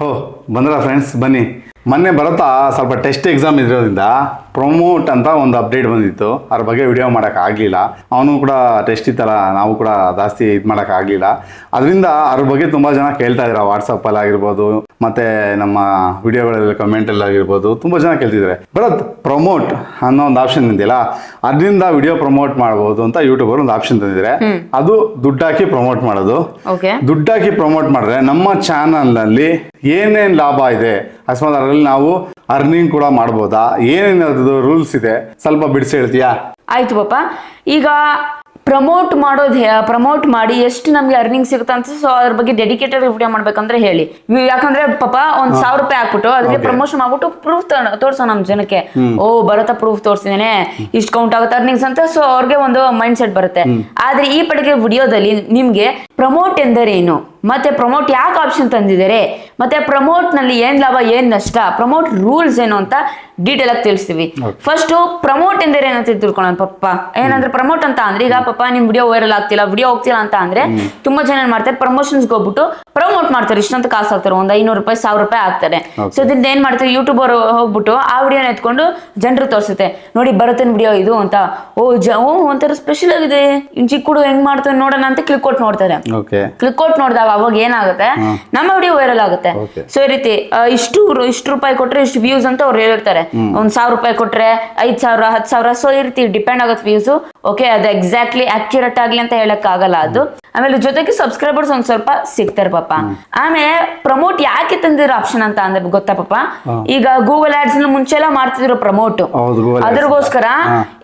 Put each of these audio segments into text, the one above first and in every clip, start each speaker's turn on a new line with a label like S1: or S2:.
S1: ಹೋ ಬಂದ್ರ ಫ್ರೆಂಡ್ಸ್ ಬನ್ನಿ. ಮೊನ್ನೆ ಬರುತ್ತಾ? ಸ್ವಲ್ಪ ಟೆಸ್ಟ್ ಎಕ್ಸಾಮ್ ಇರೋದ್ರಿಂದ. ಪ್ರೊಮೋಟ್ ಅಂತ ಒಂದು ಅಪ್ಡೇಟ್ ಬಂದಿತ್ತು. ಅದ್ರ ಬಗ್ಗೆ ವಿಡಿಯೋ ಮಾಡೋಕ್ಕಾಗಲಿಲ್ಲ ಅವನು ಕೂಡ ಟೆಸ್ಟ್ ಇತ್ತಲ್ಲ ನಾವು ಕೂಡ ಜಾಸ್ತಿ ಇದು ಮಾಡೋಕ್ಕಾಗಲಿಲ್ಲ ಅದರಿಂದ ಅದ್ರ ಬಗ್ಗೆ ತುಂಬ ಜನ ಕೇಳ್ತಾ ಇದ್ದಾರೆ ವಾಟ್ಸಪ್ಪಲ್ಲಿ ಆಗಿರ್ಬೋದು ಮತ್ತು ನಮ್ಮ ವಿಡಿಯೋಗಳಲ್ಲಿ ಕಮೆಂಟಲ್ಲಿ ಆಗಿರ್ಬೋದು ತುಂಬ ಜನ ಕೇಳ್ತಿದ್ದಾರೆ ಬರತ್ ಪ್ರಮೋಟ್ ಅನ್ನೋ ಒಂದು ಆಪ್ಷನ್ ಇದೆಯಲ್ಲ ಅದರಿಂದ ವಿಡಿಯೋ ಪ್ರಮೋಟ್ ಮಾಡ್ಬೋದು ಅಂತ ಯೂಟ್ಯೂಬರ್ ಒಂದು ಆಪ್ಷನ್ ತಂದಿದ್ದಾರೆ ಅದು ದುಡ್ಡು ಹಾಕಿ ಪ್ರಮೋಟ್ ಮಾಡೋದು ದುಡ್ಡಾಕಿ ಪ್ರಮೋಟ್ ಮಾಡಿದ್ರೆ ನಮ್ಮ ಚಾನಲ್ನಲ್ಲಿ ಏನೇನು ಲಾಭ ಇದೆ ಅಕಸ್ಮಾತ್ ಅದರಲ್ಲಿ ನಾವು ಅರ್ನಿಂಗ್ ಕೂಡ ಮಾಡ್ಬೋದಾ? ಏನೇನು ಅದ್ರದ್ದು ರೂಲ್ಸ್ ಇದೆ. ಸ್ವಲ್ಪ ಬಿಡಿಸಿ ಹೇಳ್ತೀಯಾ?
S2: ಆಯ್ತು ಪಾಪ. ಈಗ ಪ್ರಮೋಟ್ ಮಾಡೋದು ಪ್ರಮೋಟ್ ಮಾಡಿ ಎಷ್ಟು ನಮ್ಗೆ ಅರ್ನಿಂಗ್ ಸಿಗುತ್ತೆ ಅಂತ ಸೊ ಅದ್ರ ಬಗ್ಗೆ ಡೆಡಿಕೇಟೆಡ್ ವಿಡಿಯೋ ಮಾಡ್ಬೇಕಂದ್ರೆ ಹೇಳಿ. ಯಾಕಂದ್ರೆ ಪಾಪ ಒಂದ್ ಸಾವಿರ ರೂಪಾಯಿ ಹಾಕ್ಬಿಟ್ಟು ಅದಕ್ಕೆ ಪ್ರಮೋಷನ್ ಮಾಡ್ಬಿಟ್ಟು ಪ್ರೂಫ್ ತೋರ್ಸೋ ನಮ್ ಜನಕ್ಕೆ. ಓ ಬರತ್ತ ಪ್ರೂಫ್ ತೋರಿಸಿದೇನೆ ಇಷ್ಟು ಕೌಂಟ್ ಆಗುತ್ತೆ ಅರ್ನಿಂಗ್ಸ್ ಅಂತ ಸೊ ಅವ್ರಿಗೆ ಒಂದು ಮೈಂಡ್ ಸೆಟ್ ಬರುತ್ತೆ ಆದ್ರೆ ಈ ಪಡೆಗೆ ವಿಡಿಯೋದಲ್ಲಿ ನಿಮ್ಗೆ ಪ್ರಮೋಟ್ ಎಂದರೇನು? ಮತ್ತೆ ಪ್ರಮೋಟ್ ಯಾಕೆ ಆಪ್ಷನ್ ತಂದಿದ್ದಾರೆ? ಮತ್ತೆ ಪ್ರಮೋಟ್ನಲ್ಲಿ ಏನ್ ಲಾಭ ಏನ್ ನಷ್ಟ? ಪ್ರಮೋಟ್ ರೂಲ್ಸ್ ಏನು ಅಂತ ಡೀಟೇಲ್ ಆಗಿ ತಿಳಿಸ್ತೀವಿ. ಫಸ್ಟ್ ಪ್ರಮೋಟ್ ಎಂದರೆ ಏನಂತ ತಿಳ್ಕೊಳ್ಳೋಣ ಪಪ್ಪ. ಏನಂದ್ರೆ ಪ್ರಮೋಟ್ ಅಂತ ಅಂದ್ರೆ ಈಗ ಪಪ್ಪ ನಿಮ್ ವಿಡಿಯೋ ವೈರಲ್ ಆಗ್ತಿಲ್ಲ ವಿಡಿಯೋ ಹೋಗ್ತಿಲ್ಲ ಅಂತ ಅಂದ್ರೆ ತುಂಬಾ ಜನ ಏನ್ ಮಾಡ್ತಾರೆ ಪ್ರಮೋಷನ್ಸ್ ಹೋಗ್ಬಿಟ್ಟು ಪ್ರಮೋಟ್ ಮಾಡ್ತಾರೆ. ಇಷ್ಟಂತ ಕಾಸು ಆಗ್ತಾರೆ ಒಂದ್ ಐನೂರು ರೂಪಾಯಿ ಸಾವಿರ ರೂಪಾಯಿ ಆಗ್ತಾರೆ ಸೊ ಇದರಿಂದ ಏನ್ ಮಾಡ್ತಾರೆ ಯೂಟ್ಯೂಬ್ ಅವರು ಹೋಗ್ಬಿಟ್ಟು ಆ ವಿಡಿಯೋನ ಎತ್ಕೊಂಡು ಜನರು ತೋರಿಸುತ್ತೆ. ನೋಡಿ ಬರುತ್ತೇನೆ ವಿಡಿಯೋ ಇದು ಅಂತ. ಓ ಜ ಓ ಒಂಥರ ಸ್ಪೆಷಲ್ ಆಗಿದೆ. ಇನ್ ಚಿಕ್ಕ ಹುಡುಗ ಹೆಂಗ್ ಮಾಡ್ತಾನೆ ನೋಡೋಣ ಅಂತ ಕ್ಲಿಕ್ ಕೊಟ್ಟು ನೋಡ್ತಾರೆ. ಕ್ಲಿಕ್ ಕೊಟ್ಟು ನೋಡಿದಾಗ ಅವಾಗ ಏನಾಗುತ್ತೆ? ನಮ್ಮ ವಿಡಿಯೋ ವೈರಲ್ ಆಗುತ್ತೆ. ಸೊ ಈ ರೀತಿ ಆ, ಇಷ್ಟು ರು- ಇಷ್ಟು ರೂಪಾಯಿ ಕೊಟ್ರೆ ಇಷ್ಟು ವ್ಯೂಸ್ ಅಂತ ಅವ್ರು ಹೇಳಿರ್ತಾರೆ ಒಂದ್ ಸಾವಿರ ರೂಪಾಯಿ ಕೊಟ್ರೆ ಐದ್ ಸಾವಿರ ಹತ್ತು ಸಾವಿರ. ಸೊ ಈ ರೀತಿ ಡಿಪೆಂಡ್ ಆಗುತ್ತೆ ವ್ಯೂಸ್ ಓಕೆ ಅದು ಎಕ್ಸಾಕ್ಟ್ಲಿ ಅಕ್ಯುರೇಟ್ ಆಗ್ಲಿ ಅಂತ ಹೇಳಕ್ ಆಗಲ್ಲ ಅದು. ಆಮೇಲೆ ಜೊತೆಗೆ ಸಬ್ಸ್ಕ್ರೈಬರ್ಸ್ ಒಂದ್ ಸ್ವಲ್ಪ ಸಿಗ್ತಾರೆ ಪಾಪ. ಆಮೇಲೆ ಪ್ರಮೋಟ್ ಯಾಕೆ ತಂದಿರೋ ಆಪ್ಷನ್ ಅಂತ ಅಂದ್ರೆ ಗೊತ್ತಾ ಪಾಪ? ಈಗ ಗೂಗಲ್ ಆಡ್ಸ್ ಮುಂಚೆ ಎಲ್ಲ ಮಾಡ್ತಿದ್ರು ಪ್ರಮೋಟ್ ಅದ್ರಗೋಸ್ಕರ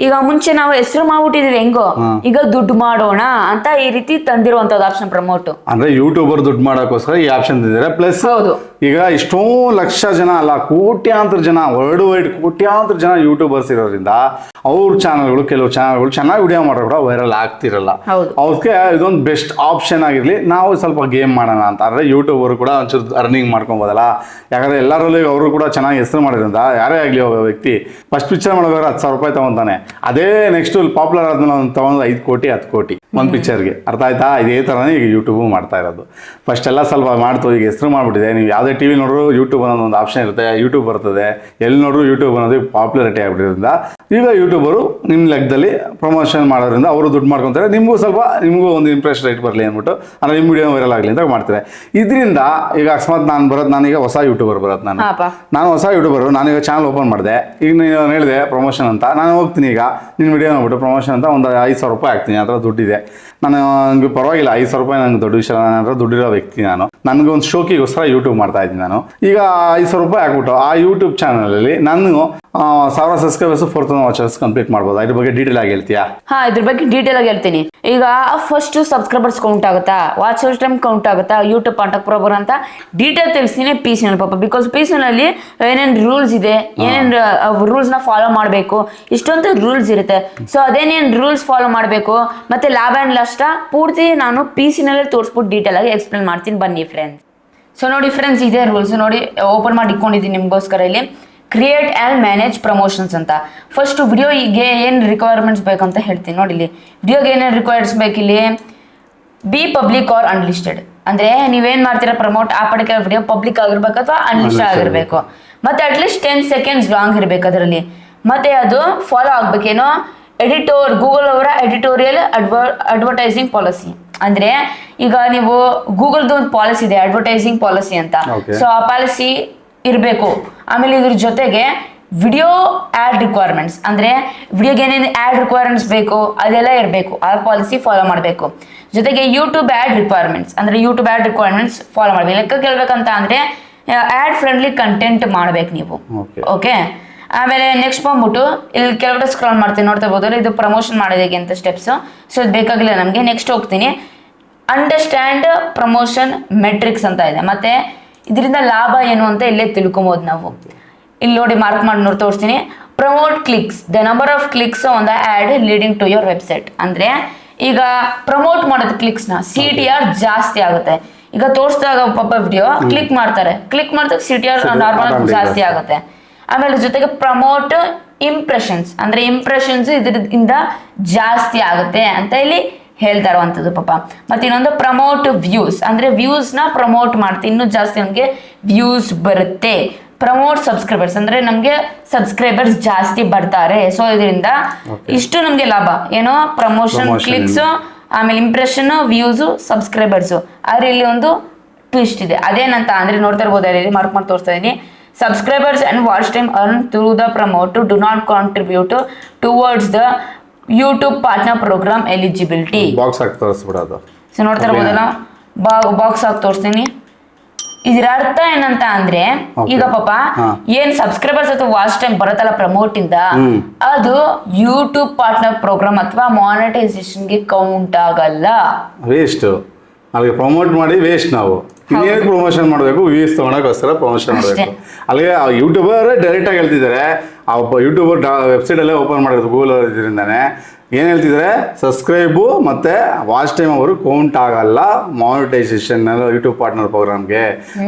S2: ಈಗ ಮುಂಚೆ ನಾವು ಹೆಸರು ಮಾಡ್ಬಿಟ್ಟಿದೀವಿ ಹೆಂಗೋ? ಈಗ ದುಡ್ಡು ಮಾಡೋಣ ಅಂತ ಈ ರೀತಿ ತಂದಿರುವಂತದ್ದು ಆಪ್ಷನ್ ಪ್ರಮೋಟ್
S1: ಅಂದ್ರೆ ಯೂಟ್ಯೂಬರ್ ದುಡ್ಡು ಮಾಡೋಕೋಸ್ಕರ ಈ ಆಪ್ಷನ್ ತಂದಿದ್ದಾರೆ ಪ್ಲಸ್
S2: ಹೌದು.
S1: ಈಗ ಇಷ್ಟೋ ಲಕ್ಷ ಜನ ಅಲ್ಲ ಕೋಟ್ಯಾಂತರ ಜನ ವರ್ಲ್ಡ್ ವೈಡ್ ಕೋಟ್ಯಾಂತರ ಜನ ಯೂಟ್ಯೂಬರ್ಸ್ ಇರೋದ್ರಿಂದ ಅವ್ರ ಚಾನಲ್ಗಳು ಕೆಲವು ಚಾನಲ್ಗಳು ಚೆನ್ನಾಗಿ ವಿಡಿಯೋ ಮಾಡೋ ಕೂಡ ವೈರಲ್ ಆಗ್ತಿರಲ್ಲ.
S2: ಅವ್ರಿಗೆ
S1: ಅದಕ್ಕೆ ಇದೊಂದು ಬೆಸ್ಟ್ ಆಪ್ಷನ್ ಆಗಿರಲಿ ನಾವು ಸ್ವಲ್ಪ ಗೇಮ್ ಮಾಡೋಣ ಅಂತ. ಅಂದ್ರೆ ಯೂಟ್ಯೂಬರ್ ಕೂಡ ಒಂಚೂರು ಅರ್ನಿಂಗ್ ಮಾಡ್ಕೊಬೋದಲ್ಲ. ಯಾಕಂದ್ರೆ ಎಲ್ಲರಲ್ಲೂ ಅವರು ಕೂಡ ಚೆನ್ನಾಗಿ ಹೆಸರು ಮಾಡಿದ್ರಿಂದ ಯಾರೇ ಆಗಲಿ ಒಬ್ಬ ವ್ಯಕ್ತಿ ಫಸ್ಟ್ ಪಿಕ್ಚರ್ ಮಾಡೋದಾದ್ರೆ ಹತ್ತು ಸಾವಿರ ರೂಪಾಯಿ ತಗೊಂತಾನೆ. ಅದೇ ನೆಕ್ಸ್ಟ್ ಪಾಪ್ಯುಲರ್ ಆದ್ಮೇಲೆ ಅವ್ನು ತೊಗೊಂಡು ಐದು ಕೋಟಿ ಹತ್ತು ಕೋಟಿ. ಒಂದು ಪಿಕ್ಚರ್ಗೆ ಅರ್ಥ ಆಯ್ತಾ? ಇದೇ ಥರನೇ ಈಗ ಯೂಟ್ಯೂಬು ಮಾಡ್ತಾ ಇರೋದು. ಫಸ್ಟ್ ಎಲ್ಲ ಸ್ವಲ್ಪ ಮಾಡ್ತು ಈಗ ಹೆಸರು ಮಾಡಿಬಿಟ್ಟಿದೆ. ನೀವು ಯಾವುದೇ ಟಿ ವಿ ನೋಡಿದ್ರು ಯೂಟ್ಯೂಬ್ ಅನ್ನೋದು ಒಂದು ಆಪ್ಷನ್ ಇರುತ್ತೆ ಯೂಟ್ಯೂಬ್ ಬರ್ತದೆ. ಎಲ್ಲಿ ನೋಡಿದ್ರು ಯೂಟ್ಯೂಬ್ ಅನ್ನೋದು ಪಾಪ್ಯುಲಾರಿಟಿ ಆಗ್ಬಿಟ್ಟಿರೋದ್ರಿಂದ ಈಗ ಯೂಟ್ಯೂಬರು ನಿಮ್ಮ ಲೆಕ್ಕದಲ್ಲಿ ಪ್ರಮೋಷನ್ ಮಾಡೋದ್ರಿಂದ ಅವರು ದುಡ್ಡು ಮಾಡ್ಕೊತಾರೆ. ನಿಮಗೂ ಸ್ವಲ್ಪ ನಿಮಗೂ ಒಂದು ಇಂಪ್ರೆಸ್ ರೈಟ್ ಬರಲಿ ಅಂದ್ಬಿಟ್ಟು ಅಂದರೆ ನಿಮ್ಮ ವಿಡಿಯೋ ವೈರಲ್ ಆಗಲಿ ಅಂತ ಮಾಡ್ತಾರೆ. ಇದರಿಂದ ಈಗ ಅಕಸ್ಮಾತ್ ನಾನು ಬರೋದು ನಾನೀಗ ಹೊಸ ಯೂಟ್ಯೂಬರ್ ಬರೋದು ನಾನು. ನಾನು ಹೊಸ ಯೂಟ್ಯೂಬರು ನಾನೀಗ ಚಾನಲ್ ಓಪನ್ ಮಾಡಿದೆ. ಈಗ ನಾನು ಹೇಳಿದೆ ಪ್ರಮೋಷನ್ ಅಂತ. ನಾನು ಹೋಗ್ತೀನಿ ಈಗ. ನಿನ್ನ ವಿಡಿಯೋ ನೋಡ್ಬಿಟ್ಟು ಪ್ರಮೋಷನ್ ಅಂತ ಒಂದು ಐದು ಸಾವಿರ ರೂಪಾಯಿ ಹಾಕ್ತೀನಿ. ಆ ಥರ ದುಡ್ಡಿದೆ. ನಾನು ನನಗೆ ಪರವಾಗಿಲ್ಲ ಐದು ಸಾವಿರ ರೂಪಾಯಿ ನನಗೆ ದೊಡ್ಡ ವಿಷಯ ನನ್ನ ದುಡ್ಡಿರೋ ವ್ಯಕ್ತಿ ನಾನು. ನನಗೆ ಒಂದು ಶೋಕಿಗೋಸ್ಕರ ಯೂಟ್ಯೂಬ್ ಮಾಡ್ತಾ ಇದ್ದೀನಿ ನಾನು. ಈಗ ಐದು ಸಾವಿರ ರೂಪಾಯಿ ಹಾಕ್ಬಿಟ್ಟು ಆ ಯೂಟ್ಯೂಬ್ ಚಾನಲಲ್ಲಿ ನಾನು ಸಾವಿರ subscribers four thousand watchers complete ಮಾಡ್ಬೋದು. ಇದ್ರ ಬಗ್ಗೆ ಡೀಟೇಲ್ ಆಗಿ ಹೇಳ್ತೀಯಾ?
S2: ಹಾ ಇದ್ರ ಬಗ್ಗೆ ಡೀಟೇಲ್ ಆಗಿ ಹೇಳ್ತೀನಿ. ಈಗ ಫಸ್ಟ್ ಸಬ್ಸ್ಕ್ರೈಬರ್ಸ್ ಕೌಂಟ್ ಆಗುತ್ತಾ? ವಾಚ್ ಟೈಮ್ ಕೌಂಟ್ ಆಗುತ್ತಾ? ಯೂಟ್ಯೂಬ್ ಕಾಂಟಾಕ್ಟ್ ಪ್ರೋಬರ್ ಅಂತ ಡೀಟೇಲ್ ತಿಳಿಸ್ತೀನಿ ಪಿ ಸಿ ಪಾಪ. ಬಿಕಾಸ್ ಪಿ ನಲ್ಲಿ ಏನೇನು ರೂಲ್ಸ್ ಇದೆ ಏನೇನು ರೂಲ್ಸ್ನ ಫಾಲೋ ಮಾಡಬೇಕು ಇಷ್ಟೊಂದು ರೂಲ್ಸ್ ಇರುತ್ತೆ. ಸೊ ಅದೇನೇನು ರೂಲ್ಸ್ ಫಾಲೋ ಮಾಡಬೇಕು ಮತ್ತೆ ಲಾಭ ಅಂಡ್ ನಷ್ಟ ಪೂರ್ತಿ ನಾನು ಪಿ ಸಿ ನಲ್ಲೇ ತೋರಿಸ್ಬಿಟ್ಟು ಡೀಟೇಲ್ ಆಗಿ ಎಕ್ಸ್ಪ್ಲೇನ್ ಮಾಡ್ತೀನಿ ಬನ್ನಿ ಫ್ರೆಂಡ್ಸ್ ಸೊ ನೋಡಿ ಫ್ರೆಂಡ್ಸ್ ಇದೇ ರೂಲ್ಸ್ ನೋಡಿ ಓಪನ್ ಮಾಡಿ ಇಟ್ಕೊಂಡಿದ್ದೀನಿ ನಿಮಗೋಸ್ಕರ ಇಲ್ಲಿ. ಕ್ರಿಯೇಟ್ ಆ್ಯಂಡ್ ಮ್ಯಾನೇಜ್ ಪ್ರಮೋಷನ್ಸ್ ಅಂತ. ಫಸ್ಟ್ ವಿಡಿಯೋಗೆ ಏನು ರಿಕ್ವೈರ್ಮೆಂಟ್ಸ್ ಬೇಕಂತ ಹೇಳ್ತೀನಿ. ನೋಡಿ ಇಲ್ಲಿ. ವಿಡಿಯೋಗೆ ಏನೇನು ರಿಕ್ವೈರ್ಸ್ ಬೇಕಿಲ್ಲಿ ಬಿ ಪಬ್ಲಿಕ್ ಆರ್ ಅನ್ಲಿಸ್ಟೆಡ್ ಅಂದ್ರೆ ನೀವೇನ್ ಮಾಡ್ತೀರಾ ಪ್ರಮೋಟ್ ಆ ಪಡಿಕೆ ವಿಡಿಯೋ ಪಬ್ಲಿಕ್ ಆಗಿರ್ಬೇಕು ಅಥವಾ ಅನ್ಲಿಸ್ಟ್
S1: ಆಗಿರಬೇಕು
S2: ಆಗಿರ್ಬೇಕು. ಮತ್ತೆ ಅಟ್ಲೀಸ್ಟ್ ಟೆನ್ ಸೆಕೆಂಡ್ಸ್ ಲಾಂಗ್ ಇರಬೇಕು ಅದರಲ್ಲಿ. ಮತ್ತೆ ಅದು ಫಾಲೋ ಆಗ್ಬೇಕೇನೋ? ಎಡಿಟೋರ್ ಗೂಗಲ್ ಅವರ ಎಡಿಟೋರಿಯಲ್ ಅಡ್ವರ್ ಅಡ್ವರ್ಟೈಸಿಂಗ್ ಪಾಲಿಸಿ ಅಂದ್ರೆ ಈಗ ನೀವು ಗೂಗಲ್ದು ಒಂದು ಪಾಲಿಸಿ ಇದೆ ಅಡ್ವರ್ಟೈಸಿಂಗ್ ಪಾಲಿಸಿ ಅಂತ. ಸೊ ಆ ಪಾಲಿಸಿ ಇರಬೇಕು. ಆಮೇಲೆ ಇದ್ರ ಜೊತೆಗೆ ವಿಡಿಯೋ ಆ್ಯಡ್ ರಿಕ್ವೈರ್ಮೆಂಟ್ಸ್ ಅಂದರೆ ವಿಡಿಯೋಗೆ ಏನೇನು ಆ್ಯಡ್ ರಿಕ್ವೈರ್ಮೆಂಟ್ಸ್ ಬೇಕು ಅದೆಲ್ಲ ಇರಬೇಕು. ಆ ಪಾಲಿಸಿ ಫಾಲೋ ಮಾಡಬೇಕು. ಜೊತೆಗೆ ಯೂಟ್ಯೂಬ್ ಆ್ಯಡ್ ರಿಕ್ವೈರ್ಮೆಂಟ್ಸ್ ಅಂದರೆ ಯೂಟ್ಯೂಬ್ ಆ್ಯಡ್ ರಿಕ್ವೈರ್ಮೆಂಟ್ಸ್ ಫಾಲೋ ಮಾಡಬೇಕು. ಲೆಕ್ಕ ಕೇಳಬೇಕಂತ ಅಂದರೆ ಆ್ಯಡ್ ಫ್ರೆಂಡ್ಲಿ ಕಂಟೆಂಟ್ ಮಾಡಬೇಕು ನೀವು.
S1: ಓಕೆ
S2: ಆಮೇಲೆ ನೆಕ್ಸ್ಟ್ ಬಂದ್ಬಿಟ್ಟು ಇಲ್ಲಿ ಕೆಳಗಡೆ ಸ್ಕ್ರಾಲ್ ಮಾಡ್ತೀನಿ ನೋಡ್ತಾ ಇದು ಪ್ರಮೋಷನ್ ಮಾಡೋದಕ್ಕೆ ಅಂತ ಸ್ಟೆಪ್ಸು ಸೊ ಇದು ಬೇಕಾಗಿಲ್ಲ ನಮಗೆ. ನೆಕ್ಸ್ಟ್ ಹೋಗ್ತೀನಿ. ಅಂಡರ್ಸ್ಟ್ಯಾಂಡ್ ಪ್ರಮೋಷನ್ ಮೆಟ್ರಿಕ್ಸ್ ಅಂತ ಇದೆ. ಮತ್ತೆ ಇದರಿಂದ ಲಾಭ ಏನು ಅಂತ ಇಲ್ಲೇ ತಿಳ್ಕೊಬೋದು ನಾವು. ಇಲ್ಲಿ ನೋಡಿ ಮಾರ್ಕ್ ಮಾಡಿ ನೋಡಿ ತೋರಿಸ್ತೀನಿ. Promote clicks the number of clicks on the ad leading to your website ಅಂದರೆ ಈಗ ಪ್ರಮೋಟ್ ಮಾಡೋದು ಕ್ಲಿಕ್ಸ್ನ ಸಿ ಟಿ ಆರ್ ಜಾಸ್ತಿ ಆಗುತ್ತೆ. ಈಗ ತೋರಿಸಿದಾಗ ಪಾಪ ವಿಡಿಯೋ ಕ್ಲಿಕ್ ಮಾಡ್ತಾರೆ. ಕ್ಲಿಕ್ ಮಾಡಿದಾಗ ಸಿ ಟಿ ಆರ್ ನಾರ್ಮಲ್ ಜಾಸ್ತಿ. ಆಗುತ್ತೆ. ಆಮೇಲೆ ಜೊತೆಗೆ ಪ್ರಮೋಟ್ ಇಂಪ್ರೆಷನ್ಸ್ ಅಂದ್ರೆ ಇಂಪ್ರೆಷನ್ಸ್ ಇದರಿಂದ ಜಾಸ್ತಿ ಆಗುತ್ತೆ ಅಂತ ಇಲ್ಲಿ ಹೇಳ್ತಾ ಇರುವಂತದ್ದು ಪಾಪ. ಮತ್ತೆ ಇನ್ನೊಂದು ಪ್ರಮೋಟ್ ವ್ಯೂಸ್ ಅಂದ್ರೆ ವ್ಯೂಸ್ನ ಪ್ರಮೋಟ್ ಮಾಡ್ತೀವಿ ಇನ್ನೂ ಜಾಸ್ತಿ ನಮಗೆ ವ್ಯೂಸ್ ಬರುತ್ತೆ. ಪ್ರಮೋಟ್ ಸಬ್ಸ್ಕ್ರೈಬರ್ಸ್ ಅಂದ್ರೆ ನಮಗೆ ಸಬ್ಸ್ಕ್ರೈಬರ್ಸ್ ಜಾಸ್ತಿ ಬರ್ತಾರೆ. ಸೊ ಇದರಿಂದ ಇಷ್ಟು ನಮಗೆ ಲಾಭ. ಏನೋ ಪ್ರಮೋಷನ್ ಕ್ಲಿಕ್ಸ್ ಆಮೇಲೆ ಇಂಪ್ರೆಷನ್ ವ್ಯೂಸ್ ಸಬ್ಸ್ಕ್ರೈಬರ್ಸ್ ಆದ್ರೆ ಇಲ್ಲಿ ಒಂದು ಟ್ವಿಸ್ಟ್ ಇದೆ. ಅದೇನಂತ ಅಂದ್ರೆ ನೋಡ್ತಾ ಇರ್ಬೋದು ಇಲ್ಲಿ ಮಾರ್ಕ್ ಮಾಡಿ ತೋರಿಸ್ತಾ ಇದೀನಿ. Subscribers and watch time earn through the promote do not contribute towards the YouTube partner program eligibility
S1: box ಹಾಕಿ ತೋರಿಸ್ಬಿಡೋದು
S2: ಸೊ ನೋಡ್ತಾ ಇರ್ಬೋದಲ್ಲ ಬಾಕ್ಸ್ ಹಾಕಿ ತೋರಿಸ್ತೀನಿ. ಇದರ ಅರ್ಥ ಏನಂತ ಅಂದ್ರೆ ಈಗ ಪಾಪ ಏನ್ ಸಬ್ಸ್ಕ್ರೈಬರ್ಸ್ ಅಥವಾ ವಾಚ್ ಟೈಮ್ ಬರುತ್ತಲ್ಲ ಪ್ರಮೋಟ್ ಇಂದ ಅದು ಯೂಟ್ಯೂಬ್ ಪಾರ್ಟ್ನರ್ ಪ್ರೋಗ್ರಾಮ್ ಅಥವಾ ಮಾನಿಟೈಸೇಷನ್ಗೆ ಕೌಂಟ್ ಆಗಲ್ಲ.
S1: ವೇಸ್ಟ್ ಅಲ್ಲಿಗೆ ಪ್ರಮೋಟ್ ಮಾಡಿ ವೇಸ್ಟ್ ನಾವು. ಇನ್ನೇನು ಪ್ರಮೋಷನ್ ಮಾಡಬೇಕು? ವ್ಯೂಸ್ ತೊಗೊಳಕ್ಕೋಸ್ಕರ ಪ್ರಮೋಷನ್. ಮಾಡಬೇಕು. ಅಲ್ಲಿಗೆ ಯೂಟ್ಯೂಬರ್ ಡೈರೆಕ್ಟ್ ಆಗಿ ಹೇಳ್ತಿದ್ದಾರೆ. ಆ ಯೂಟ್ಯೂಬರ್ ವೆಬ್ಸೈಟ್ ಅಲ್ಲೇ ಓಪನ್ ಮಾಡಿರೋದು ಗೂಗಲ್ ಇದರಿಂದಾನೆ. ಏನು ಹೇಳ್ತಿದ್ದಾರೆ? ಸಬ್ಸ್ಕ್ರೈಬು ಮತ್ತು ವಾಚ್ ಟೈಮ್ ಅವರು ಕೌಂಟ್ ಆಗಲ್ಲ ಮಾನಿಟೈಸೇಷನ್ ಯೂಟ್ಯೂಬ್ ಪಾರ್ಟ್ನರ್ ಪ್ರೋಗ್ರಾಮ್ಗೆ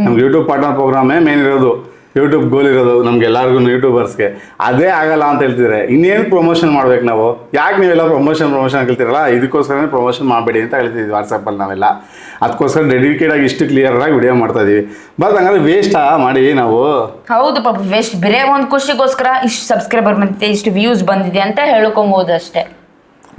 S1: ನಮ್ಗೆ ಯೂಟ್ಯೂಬ್ ಪಾರ್ಟ್ನರ್ ಪ್ರೋಗ್ರಾಮೇ ಮೇನ್ ಇರೋದು. ಯೂಟ್ಯೂಬ್ ಗೋಲ್ ಇರೋದು ನಮ್ಗೆ ಎಲ್ಲರಿಗೂ ಯೂಟ್ಯೂಬರ್ಸ್ಗೆ ಅದೇ ಆಗಲ್ಲ ಅಂತ ಹೇಳ್ತಿದ್ರೆ, ಇನ್ನೇನು ಪ್ರಮೋಷನ್ ಮಾಡ್ಬೇಕು ನಾವು? ಯಾಕೆ ನೀವೆಲ್ಲ ಪ್ರಮೋಷನ್ ಪ್ರಮೋಷನ್ ಹೇಳ್ತಿರಲ್ಲ ಇದಕ್ಕೋಸ್ಕರನೇ ಪ್ರಮೋಷನ್ ಮಾಡಬೇಡಿ ಅಂತ ಹೇಳ್ತಿದ್ವಿ ವಾಟ್ಸಪ್ಪಲ್ಲಿ ನಾವೆಲ್ಲ. ಅದಕ್ಕೋಸ್ಕರ ಡೆಡಿಕೇಟ್ ಆಗಿ ಇಷ್ಟು ಕ್ಲಿಯರ್ ಆಗಿ ವಿಡಿಯೋ ಮಾಡ್ತಾ ಇದೀವಿ. ಬಟ್ ಹಂಗಾದ್ರೆ ವೇಸ್ಟಾ ಮಾಡಿ ನಾವು?
S2: ಹೌದು ಪಾಪ ವೇಸ್ಟ್ ಬೇರೆ ಒಂದು ಖುಷಿಗೋಸ್ಕರ ಇಷ್ಟು ಸಬ್ಸ್ಕ್ರೈಬರ್ ಬಂದಿದೆ, ಇಷ್ಟು ವ್ಯೂಸ್ ಬಂದಿದೆ ಅಂತ ಹೇಳ್ಕೊಬೋದು ಅಷ್ಟೇ.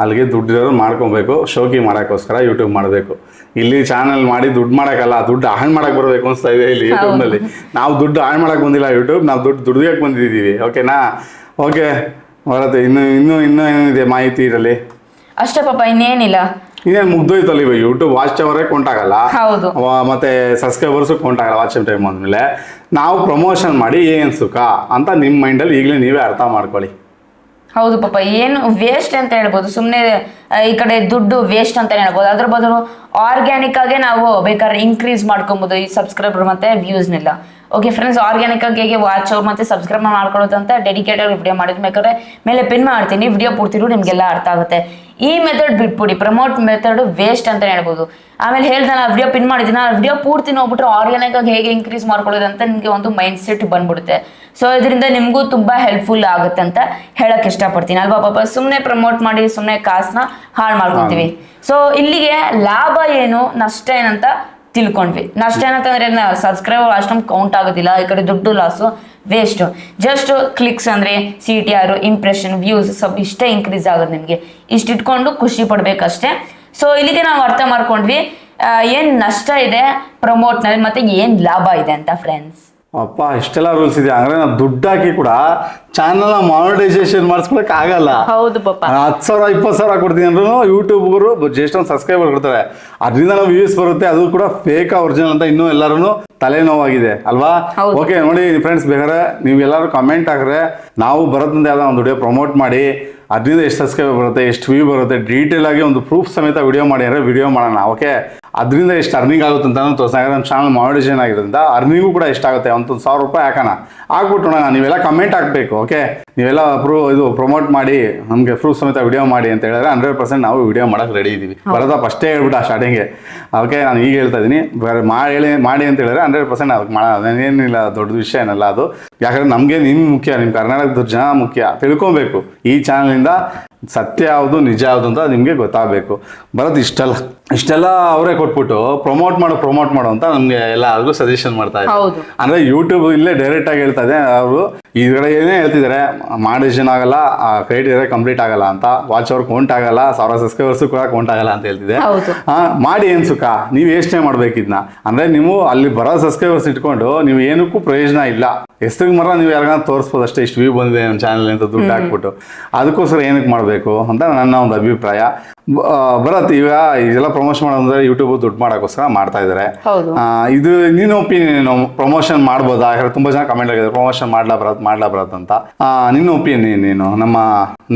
S1: ಅಲ್ಲಿಗೆ ದುಡ್ಡಿರೋರು ಮಾಡ್ಕೊಬೇಕು ಶೋಕಿ ಮಾಡೋಕ್ಕೋಸ್ಕರ ಯೂಟ್ಯೂಬ್ ಮಾಡಬೇಕು. ಇಲ್ಲಿ ಚಾನಲ್ ಮಾಡಿ ದುಡ್ಡು ಮಾಡೋಕ್ಕಲ್ಲ ದುಡ್ಡು ಹಾಳು ಮಾಡಕ್ಕೆ ಬರಬೇಕು ಅನಿಸ್ತಾ ಇದೆ ಇಲ್ಲಿ ಯೂಟ್ಯೂಬ್ನಲ್ಲಿ ನಾವು ದುಡ್ಡು ಹಾಳು ಮಾಡಕ್ಕೆ ಬಂದಿಲ್ಲ ಯೂಟ್ಯೂಬ್ ನಾವು ದುಡ್ಡು ದುಡ್ದಕ್ಕೆ ಬಂದಿದ್ದೀವಿ ಓಕೆನಾ ಓಕೆ ಬರತ್ತೆ ಇನ್ನು ಇನ್ನೂ ಇನ್ನೂ ಏನಿದೆ ಮಾಹಿತಿ ಇದರಲ್ಲಿ?
S2: ಅಷ್ಟೇ ಪಾಪ ಇನ್ನೇನಿಲ್ಲ.
S1: ಇನ್ನೇನು ಮುಗ್ದೋಯ್ತಲ್ಲ ಇವಾಗ ಯೂಟ್ಯೂಬ್ ವಾಚ್ ಅವರೇ ಕೊಂಟಾಗಲ್ಲ ಮತ್ತೆ ಸಬ್ಸ್ಕ್ರೈಬರ್ಸು ಕೊಂಟಾಗಲ್ಲ ವಾಚ್ ಟೈಮ್ ಅಂದಮೇಲೆ ನಾವು ಪ್ರಮೋಷನ್ ಮಾಡಿ ಏನು ಸುಖ ಅಂತ ನಿಮ್ಮ ಮೈಂಡಲ್ಲಿ ಈಗಲೇ ನೀವೇ ಅರ್ಥ ಮಾಡ್ಕೊಳ್ಳಿ.
S2: ಹೌದು ಪಾಪ, ಏನು ವೇಸ್ಟ್ ಅಂತ ಹೇಳ್ಬೋದು. ಸುಮ್ಮನೆ ಈ ಕಡೆ ದುಡ್ಡು ವೇಸ್ಟ್ ಅಂತ ಹೇಳ್ಬೋದು. ಅದ್ರ ಬದಲು ಆರ್ಗ್ಯಾನಿಕ್ ಆಗಿ ನಾವು ಬೇಕಾದ್ರೆ ಇನ್ಕ್ರೀಸ್ ಮಾಡ್ಕೊಬೋದು. ಈ ಸಬ್ಸ್ಕ್ರೈಬರ್ ಮತ್ತೆ ವ್ಯೂಸ್ನೆಲ್ಲ ಓಕೆ ಫ್ರೆಂಡ್ಸ್ ಆರ್ಗ್ಯಾನಿಕ್ ಆಗಿ ಹೇಗೆ ವಾಚ್ ಮತ್ತೆ ಸಬ್ಸ್ಕ್ರೈಬ್ ಮಾಡ್ಕೊಳ್ಳೋದು ಅಂತ ಡೆಡಿಕೇಟೆಡ್ ವಿಡಿಯೋ ಮಾಡಿದ್ ಬೇಕಾದ್ರೆ ಮೇಲೆ ಪಿನ್ ಮಾಡ್ತೀನಿ. ವಿಡಿಯೋ ಪೂರ್ತಿರು ನಿಮಗೆಲ್ಲ ಅರ್ಥ ಆಗುತ್ತೆ. ಈ ಮೆಥಡ್ ಬಿಟ್ಬಿಡಿ. ಪ್ರಮೋಟ್ ಮೆಥಡ್ ವೇಸ್ಟ್ ಅಂತ ಹೇಳ್ಬೋದು. ಆಮೇಲೆ ಹೇಳ್ದಲ್ಲ ವಿಡಿಯೋ ಪಿನ್ ಮಾಡಿದ್ದೀನಿ. ಆ ವಿಡಿಯೋ ಪೂರ್ತಿ ನೋಡ್ಬಿಟ್ರೆ ಆರ್ಗ್ಯಾನಿಕ್ ಆಗಿ ಹೇಗೆ ಇನ್ಕ್ರೀಸ್ ಅಂತ ನಿಮಗೆ ಒಂದು ಮೈಂಡ್ ಸೆಟ್ ಬಂದ್ಬಿಡುತ್ತೆ. ಸೊ ಇದರಿಂದ ನಿಮಗೂ ತುಂಬಾ ಹೆಲ್ಪ್ಫುಲ್ ಆಗುತ್ತೆ ಅಂತ ಹೇಳಕ್ ಇಷ್ಟಪಡ್ತೀನಿ. ಅಲ್ವಾ ಪಾಪ? ಸುಮ್ಮನೆ ಪ್ರಮೋಟ್ ಮಾಡಿ ಸುಮ್ಮನೆ ಕಾಸನ್ನ ಹಾಳು ಮಾಡ್ಕೊತೀವಿ. ಸೊ ಇಲ್ಲಿಗೆ ಲಾಭ ಏನು ನಷ್ಟ ಏನಂತ ತಿಳ್ಕೊಂಡ್ವಿ. ನಷ್ಟ ಏನಂತಂದ್ರೆ ಸಬ್ಸ್ಕ್ರೈಬರ್ ಅಷ್ಟೊಂದು ಕೌಂಟ್ ಆಗೋದಿಲ್ಲ. ಈ ಕಡೆ ದುಡ್ಡು ಲಾಸು ವೇಸ್ಟ್ ಜಸ್ಟ್ ಕ್ಲಿಕ್ಸ್ ಅಂದ್ರೆ C T R impression views ಸ್ವಲ್ಪ ಇಷ್ಟೇ ಇನ್ಕ್ರೀಸ್ ಆಗೋದು ನಿಮಗೆ. ಇಷ್ಟು ಇಟ್ಕೊಂಡು ಖುಷಿ ಪಡ್ಬೇಕಷ್ಟೇ. ಸೊ ಇಲ್ಲಿಗೆ ನಾವು ಅರ್ಥ ಮಾಡ್ಕೊಂಡ್ವಿ. ಏನು ಏನ್ ನಷ್ಟ ಇದೆ ಪ್ರಮೋಟ್ನಲ್ಲಿ ಮತ್ತೆ ಏನ್ ಲಾಭ ಇದೆ ಅಂತ ಫ್ರೆಂಡ್ಸ್
S1: ಅಪ್ಪ ಇಷ್ಟೆಲ್ಲ ರೂಲ್ಸ್ ಇದೆ ಅಂದ್ರೆ ನಾವು ದುಡ್ಡು ಹಾಕಿ ಕೂಡ ಚಾನಲ್ ಮಾನಿಟೈಸೇಷನ್ ಮಾಡಿಸ್ಕೊಳಕ್ ಆಗಲ್ಲ.
S2: ಹೌದು ಪಾಪ.
S1: ಹತ್ತು ಸಾವಿರ ಇಪ್ಪತ್ತು ಸಾವಿರ ಕೊಡ್ತೀನಿ ಅಂದ್ರೂ ಯೂಟ್ಯೂಬ್ಗರು ಜೇಷ್ಠ ಸಬ್ಸ್ಕ್ರೈಬರ್ ಕೊಡ್ತಾರೆ. ಅದರಿಂದ ನಾವು ವ್ಯೂಸ್ ಬರುತ್ತೆ ಅದು ಕೂಡ ಫೇಕ್ ಒರಿಜಿನಲ್ ಅಂತ ಇನ್ನೂ ಎಲ್ಲರೂ ತಲೆನೋವಾಗಿದೆ ಅಲ್ವಾ. ಓಕೆ ನೋಡಿ ಫ್ರೆಂಡ್ಸ್ ಬೇಕಾದ್ರೆ ನೀವು ಎಲ್ಲರೂ ಕಮೆಂಟ್ ಹಾಕ್ರೆ ನಾವು ಬರೋದ್ರಿಂದ ಯಾವ್ದೋ ಒಂದು ವಿಡಿಯೋ ಪ್ರಮೋಟ್ ಮಾಡಿ ಅದರಿಂದ ಎಷ್ಟು ಸಬ್ಸ್ಕ್ರೈಬರ್ ಬರುತ್ತೆ ಎಷ್ಟು ವ್ಯೂ ಬರುತ್ತೆ ಡೀಟೇಲ್ ಆಗಿ ಒಂದು ಪ್ರೂಫ್ ಸಮೇತ ವಿಡಿಯೋ ಮಾಡಿ ಅಂದರೆ ವಿಡಿಯೋ ಮಾಡೋಣ ಓಕೆ ಅದರಿಂದ ಎಷ್ಟು ಅರ್ನಿಂಗ್ ಆಗುತ್ತೆ ಅಂತ ತೋರಿಸ್ತಾ ನಮ್ಮ ಚಾನಲ್ ಮಾನಿಟೈಸೇಷನ್ ಆಗಿರೋದ್ರಿಂದ ಅರ್ನಿಂಗು ಕೂಡ ಎಷ್ಟಾಗುತ್ತೆ ಒಂದು ಸಾವಿರ ರೂಪಾಯಿ ಹಾಕೋಣ. ಆಗ್ಬಿಟ್ಟು ನೋಡೋಣ ನೀವೆಲ್ಲ ಕಮೆಂಟ್ ಹಾಕಬೇಕು ಓಕೆ ನೀವೆಲ್ಲ ಪ್ರೂ ಇದು ಪ್ರಮೋಟ್ ಮಾಡಿ ನಮಗೆ ಪ್ರೂಫ್ ಸಮೇತ ವಿಡಿಯೋ ಮಾಡಿ ಅಂತ ಹೇಳಿದ್ರೆ ಹಂಡ್ರೆಡ್ ಪರ್ಸೆಂಟ್ ನಾವು ವಿಡಿಯೋ ಮಾಡೋಕೆ ರೆಡಿ ಇದ್ದೀವಿ ಬರೋದ ಫಸ್ಟೇ ಹೇಳ್ಬಿಟ್ಟು ಸ್ಟಾರ್ಟಿಂಗೆ ಓಕೆ ನಾನು ಈಗ ಹೇಳ್ತಾ ಇದ್ದೀನಿ ಬೇರೆ ಮಾಡಿ ಹೇಳಿ ಮಾಡಿ ಅಂತ ಹೇಳಿದ್ರೆ ಹಂಡ್ರೆಡ್ ಪರ್ಸೆಂಟ್ ಅದಕ್ಕೆ ಮಾಡೇನಿಲ್ಲ ಏನಿಲ್ಲ ದೊಡ್ಡ ವಿಷಯ ಏನಲ್ಲ ಅದು. ಯಾಕಂದ್ರೆ ನಮಗೆ ನಿಮ್ಮ ಮುಖ್ಯ ನಿಮ್ಮ ಕರ್ನಾಟಕದ ಜನ ಮುಖ್ಯ. ತಿಳ್ಕೊಬೇಕು ಈ ಚಾನಲಿಂದ ಸತ್ಯ ಯಾವುದು ನಿಜ ಯಾವುದು ಅಂತ ನಿಮಗೆ ಗೊತ್ತಾಗಬೇಕು. ಬರೋದು ಇಷ್ಟೆಲ್ಲ. ಇಷ್ಟೆಲ್ಲ ಅವರೇ ಕೊಟ್ಬಿಟ್ಟು ಪ್ರಮೋಟ್ ಮಾಡು ಪ್ರಮೋಟ್ ಮಾಡು ಅಂತ ನಮಗೆ ಎಲ್ಲರಿಗೂ ಸಜೆಷನ್ ಮಾಡ್ತಾ ಇದ್ದಾರೆ. ಅಂದ್ರೆ ಯೂಟ್ಯೂಬ್ ಇಲ್ಲೇ ಡೈರೆಕ್ಟ್ ಆಗಿ ಹೇಳ್ತಾ ಇದೆ ಅವರು ಏನೇ ಹೇಳ್ತಿದ್ದಾರೆ ಮಾಡಿಷನ್ ಆಗಲ್ಲ ಕ್ರೈಟೀರಿಯಾ ಕಂಪ್ಲೀಟ್ ಆಗಲ್ಲ ಅಂತ ವಾಚ್ ಅವ್ರ ಕೌಂಟ್ ಆಗಲ್ಲ ಸಾವಿರ ಸಬ್ಸ್ಕ್ರೈಬರ್ಸ್ ಕೂಡ ಕೌಂಟ್ ಆಗಲ್ಲ ಅಂತ ಹೇಳ್ತಿದೆ. ಮಾಡಿ ಏನ್ ಸುಖ? ನೀವು ಯೋಚನೆ ಮಾಡ್ಬೇಕಿದ್ನ. ಅಂದ್ರೆ ನೀವು ಅಲ್ಲಿ ಬರೋ ಸಬ್ಸ್ಕ್ರೈಬರ್ಸ್ ಇಟ್ಕೊಂಡು ನೀವು ಏನಕ್ಕೂ ಪ್ರಯೋಜನ ಇಲ್ಲ. ಹೆಸ್ರಿಗೆ ಮರ ನೀವು ಯಾರಿಗಾನ ತೋರಿಸ್ಬೋದು ಅಷ್ಟೇ ಇಷ್ಟು ವ್ಯೂ ಬಂದಿದೆ ನಮ್ಮ ಚಾನಲ್ ಅಂತ ದುಡ್ಡು ಹಾಕ್ಬಿಟ್ಟು. ಅದಕ್ಕೋಸ್ಕರ ಏನಕ್ಕೆ ಮಾಡಬೇಕು ಅಂತ ನನ್ನ ಒಂದು ಅಭಿಪ್ರಾಯ. ಬರತ್ತೆ ಈಗ ಇದೆಲ್ಲ ಪ್ರಮೋಷನ್ ಮಾಡೋದಂದ್ರೆ ಯೂಟ್ಯೂಬ್ ದುಡ್ಡು ಮಾಡೋಕ್ಕೋಸ್ಕರ ಮಾಡ್ತಾ ಇದ್ದಾರೆ
S2: ಹೌದು.
S1: ಇದು ನಿನ್ನ ಒಪಿನಿಯನ್ ಪ್ರಮೋಷನ್ ಮಾಡ್ಬೋದಾ? ಯಾಕಂದ್ರೆ ತುಂಬಾ ಜನ ಕಮೆಂಟ್ ಆಗಿದೆ ಪ್ರಮೋಷನ್ ಮಾಡ್ಲಾ ಬರತ್ ಮಾಡ್ಲಾ ಬರತ್ ಅಂತ. ನಿನ್ನ ಒಪಿನಿಯನ್ ಏನು ನಮ್ಮ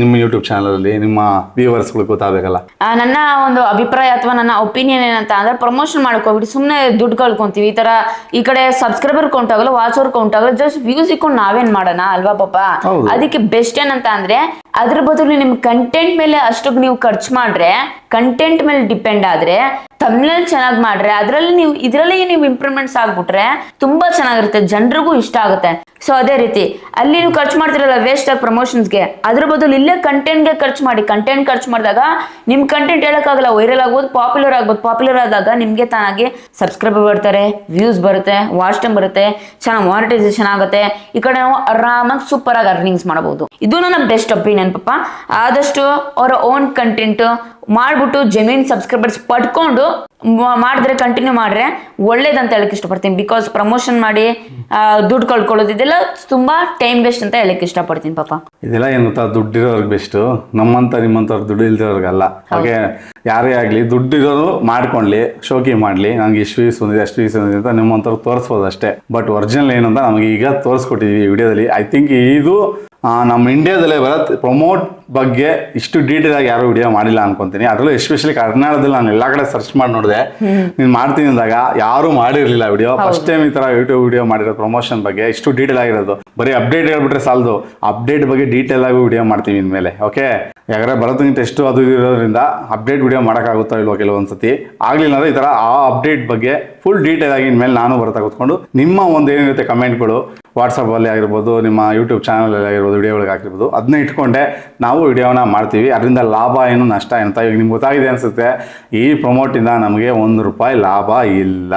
S1: ನಿಮ್ಮ ಯೂಟ್ಯೂಬ್ ಚಾನಲ್ ಅಲ್ಲಿ ನಿಮ್ಮ ವ್ಯೂವರ್ಸ್ಗಳು ಗೊತ್ತಾಗಬೇಕಲ್ಲ?
S2: ಆ, ನನ್ನ ಒಂದು ಅಭಿಪ್ರಾಯ ಅಥವಾ ನನ್ನ ಒಪಿನಿಯನ್ ಏನಂತ ಅಂದ್ರೆ ಪ್ರಮೋಷನ್ ಮಾಡ್ಕೋಬಿಟ್ಟು ಸುಮ್ಮನೆ ದುಡ್ಡು ಕಳ್ಕೊಂತೀವಿ. ಈ ತರ ಈ ಕಡೆ ಸಬ್ಸ್ಕ್ರೈಬರ್ ಕೌಂಟ್ ಆಗಲ್ಲ ವಾಚ್ ಅವ್ರ ಕೌಂಟ್ ಆಗಲ್ಲ ಜಸ್ಟ್ ವ್ಯೂಸ್ ಇಕ್ಕೊಂಡು ನಾವೇನ್ ಮಾಡೋಣ ಅಲ್ವಾ ಪಾಪ. ಅದಕ್ಕೆ ಬೆಸ್ಟ್ ಏನಂತ ಅಂದ್ರೆ ಅದ್ರ ಬದಲು ನಿಮ್ ಕಂಟೆಂಟ್ ಮೇಲೆ ಅಷ್ಟಕ್ಕೆ ನೀವು ಖರ್ಚು ಮಾಡ್ರೆ ಕಂಟೆಂಟ್ ಮೇಲೆ ಡಿಪೆಂಡ್ ಆದ್ರೆ ತಮಿಳಲ್ ಚೆನ್ನಾಗಿ ಮಾಡ್ರೆ, ಅದ್ರಲ್ಲಿ ನೀವು, ಇದರಲ್ಲಿ ನೀವು ಇಂಪ್ರೂವ್ಮೆಂಟ್ಸ್ ಆಗ್ಬಿಟ್ರೆ ತುಂಬಾ ಚೆನ್ನಾಗಿರುತ್ತೆ, ಜನರಿಗೂ ಇಷ್ಟ ಆಗುತ್ತೆ. ಸೊ ಅದೇ ರೀತಿ, ಅಲ್ಲಿ ನೀವು ಖರ್ಚು ಮಾಡ್ತಿರಲ್ಲ ವೇಸ್ಟ್ ಆಗಿ ಪ್ರಮೋಷನ್ಸ್ಗೆ ಅದ್ರ ಬದಲು ಇಲ್ಲೇ ಕಂಟೆಂಟ್ಗೆ ಖರ್ಚು ಮಾಡಿ ಕಂಟೆಂಟ್ ಖರ್ಚು ಮಾಡಿದಾಗ ನಿಮ್ ಕಂಟೆಂಟ್ ಹೇಳಕ್ಕಾಗಲ್ಲ ವೈರಲ್ ಆಗ್ಬೋದು ಪಾಪ್ಯುಲರ್ ಆಗ್ಬೋದು ಪಾಪ್ಯುಲರ್ ಆದಾಗ ನಿಮ್ಗೆ ತಾನಾಗಿ ಸಬ್ಸ್ಕ್ರೈಬರ್ ಬರ್ತಾರೆ ವ್ಯೂಸ್ ಬರುತ್ತೆ ವಾಚ್ ಟೈಮ್ ಬರುತ್ತೆ, ಚೆನ್ನಾಗಿ ಮಾನಿಟೈಸೇಷನ್ ಆಗುತ್ತೆ. ಈ ಕಡೆ ನಾವು ಆರಾಮಾಗಿ ಸೂಪರ್ ಆಗಿ ಅರ್ನಿಂಗ್ಸ್ ಮಾಡಬಹುದು ಇದು ನನ್ನ ಬೆಸ್ಟ್ ಒಪಿನಿಯನ್ ಪಾಪ ಆದಷ್ಟು ಅವರ ಓನ್ ಕಂಟೆಂಟ್ ಮಾಡ್ಬಿಟ್ಟು ಜೆನ್ಯೂನ್ ಸಬ್ಸ್ಕ್ರೈಬರ್ಸ್ ಪಡ್ಕೊಂಡು ಮಾಡಿದ್ರೆ ಕಂಟಿನ್ಯೂ ಮಾಡ್ರೆ ಒಳ್ಳೇದಂತ ಹೇಳಕ್ ಇಷ್ಟಪಡ್ತೀನಿ. ಬಿಕಾಸ್ ಪ್ರಮೋಷನ್ ಮಾಡಿ ದುಡ್ಡು ಕಳ್ಕೊಳ್ಳೋದು ಇದೆಲ್ಲ ತುಂಬಾ ಟೈಮ್ ವೇಸ್ಟ್ ಅಂತ ಹೇಳಕ್ ಇಷ್ಟಪಡ್ತೀನಿ ಪಾಪ.
S1: ಇದೆಲ್ಲ ಏನು ಗೊತ್ತಾ? ದುಡ್ಡಿರೋರ್ಗೆ ಬೆಸ್ಟ್ ನಮ್ಮಂತ ನಿಮ್ಮಂಥವ್ರು ದುಡ್ಡು ಇಲ್ದಿರೋರ್ಗಲ್ಲ ಹಾಗೆ ಯಾರೇ ಆಗಲಿ ದುಡ್ಡಿರೋರು ಮಾಡ್ಕೊಳ್ಳಿ ಶೋಕಿ ಮಾಡ್ಲಿ. ನನಗೆ ಇಷ್ಟು ವೀಸ್ ಬಂದಿದೆ ಅಷ್ಟು ವೀಸ್ ಬಂದಿದೆ ಅಂತ ನಿಮ್ಮಂಥವ್ರು ತೋರಿಸ್ಬೋದು ಅಷ್ಟೇ ಬಟ್ ಒರಿಜಿನಲ್ ಏನಂತ ನಮಗೆ ಈಗ ತೋರಿಸ್ಕೊಟ್ಟಿದ್ವಿ ವಿಡಿಯೋದಲ್ಲಿ. ಐ ಥಿಂಕ್ ಇದು ನಮ್ಮ ಇಂಡಿಯಾದಲ್ಲೇ ಬರತ್ ಪ್ರಮೋಟ್ ಬಗ್ಗೆ ಇಷ್ಟು ಡೀಟೇಲ್ ಆಗಿ ಯಾರು ವಿಡಿಯೋ ಮಾಡಿಲ್ಲ ಅನ್ಕೊಂತೀನಿ. ಅದರಲ್ಲೂ ಎಸ್ಪೆಷಲಿ ಕರ್ನಾಟಕದಲ್ಲಿ ನಾನು ಎಲ್ಲ ಕಡೆ ಸರ್ಚ್ ಮಾಡಿ ನೋಡಿದೆ. ನೀನು ಮಾಡ್ತೀನಿ ಅಂದಾಗ ಯಾರು ಮಾಡಿರಲಿಲ್ಲ ವಿಡಿಯೋ ಫಸ್ಟ್ ಟೈಮ್ ಈ ತರ ಯೂಟ್ಯೂಬ್ ವಿಡಿಯೋ ಮಾಡಿರೋ ಪ್ರಮೋಷನ್ ಬಗ್ಗೆ ಇಷ್ಟು ಡೀಟೇಲ್ ಆಗಿರೋದು. ಬರೀ ಅಪ್ಡೇಟ್ ಹೇಳ್ಬಿಟ್ರೆ ಸಾಲದು. ಅಪ್ಡೇಟ್ ಬಗ್ಗೆ ಡೀಟೇಲ್ ಆಗಿ ವಿಡಿಯೋ ಮಾಡ್ತೀವಿ ಇನ್ಮೇಲೆ ಓಕೆ ಯಾಕಂದ್ರೆ ಬರೋದಕ್ಕಿಂತ ಎಷ್ಟು ಅದು ಇರೋದ್ರಿಂದ ಅಪ್ಡೇಟ್ ವಿಡಿಯೋ ಮಾಡೋಕ್ಕಾಗುತ್ತೋ ಇಲ್ವೋ ಕೆಲವೊಂದ್ಸತಿ. ಆಗ್ಲಿಲ್ಲ ಅಂದ್ರೆ ಈ ತರ ಆ ಅಪ್ಡೇಟ್ ಬಗ್ಗೆ ಫುಲ್ ಡೀಟೇಲ್ ಆಗಿ ಇನ್ಮೇಲೆ ನಾನು ಬರ್ತಾ ಕೂತ್ಕೊಂಡು ನಿಮ್ಮ ಒಂದು ಏನಿರುತ್ತೆ ಕಮೆಂಟ್ಗಳು ವಾಟ್ಸಪ್ಪಲ್ಲಿ ಆಗಿರ್ಬೋದು, ನಿಮ್ಮ ಯೂಟ್ಯೂಬ್ ಚಾನಲಲ್ಲಿ ಆಗಿರ್ಬೋದು ವಿಡಿಯೋಗಳಿಗೆ ಆಗಿರ್ಬೋದು ಅದನ್ನ ಇಟ್ಕೊಂಡೆ ನಾವು ವಿಡಿಯೋನ ಮಾಡ್ತೀವಿ. ಅದರಿಂದ ಲಾಭ ಏನು ನಷ್ಟ ಅಂತ ಈಗ ನಿಮ್ಗೆ ಗೊತ್ತಾಗಿದೆ ಅನಿಸುತ್ತೆ. ಈ ಪ್ರಮೋಟಿಂದ ನಮಗೆ ಒಂದು ರೂಪಾಯಿ ಲಾಭ ಇಲ್ಲ.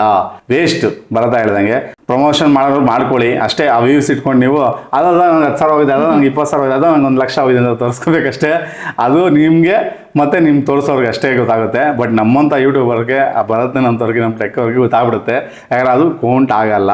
S1: ವೇಸ್ಟ್ ಬರತಾ ಹೇಳ್ದಂಗೆ ಪ್ರಮೋಷನ್ ಮಾಡೋರು ಮಾಡ್ಕೊಳ್ಳಿ. ಅಷ್ಟೇ ಆ ವ್ಯೂಸ್ ಇಟ್ಕೊಂಡು ನೀವು ಅದಲ್ಲ ನಂಗೆ ಹತ್ತು ಸಾವಿರ ಹೋಗಿದೆ ಅದ ನಂಗೆ ಇಪ್ಪತ್ತು ಸಾವಿರ ಹೋಗಿದೆ ಅದು ನಂಗೆ ಒಂದು ಲಕ್ಷ ಹೋಗಿದೆ ಅಂತ ತೋರಿಸ್ಕೋಬೇಕಷ್ಟೇ. ಅದು ನಿಮಗೆ ಮತ್ತೆ ನಿಮ್ಗೆ ತೋರಿಸೋರ್ಗೆ ಅಷ್ಟೇ ಗೊತ್ತಾಗುತ್ತೆ. ಬಟ್ ನಮ್ಮಂಥ ಯೂಟ್ಯೂಬರ್ಗೆ ಆ ಭರತನಂತವ್ರಿಗೆ ನಮ್ಮ ಟೆಕ್ಕವ್ರಿಗೆ ಗೊತ್ತಾಗ್ಬಿಡುತ್ತೆ. ಯಾಕಂದ್ರೆ ಅದು ಕೌಂಟ್ ಆಗಲ್ಲ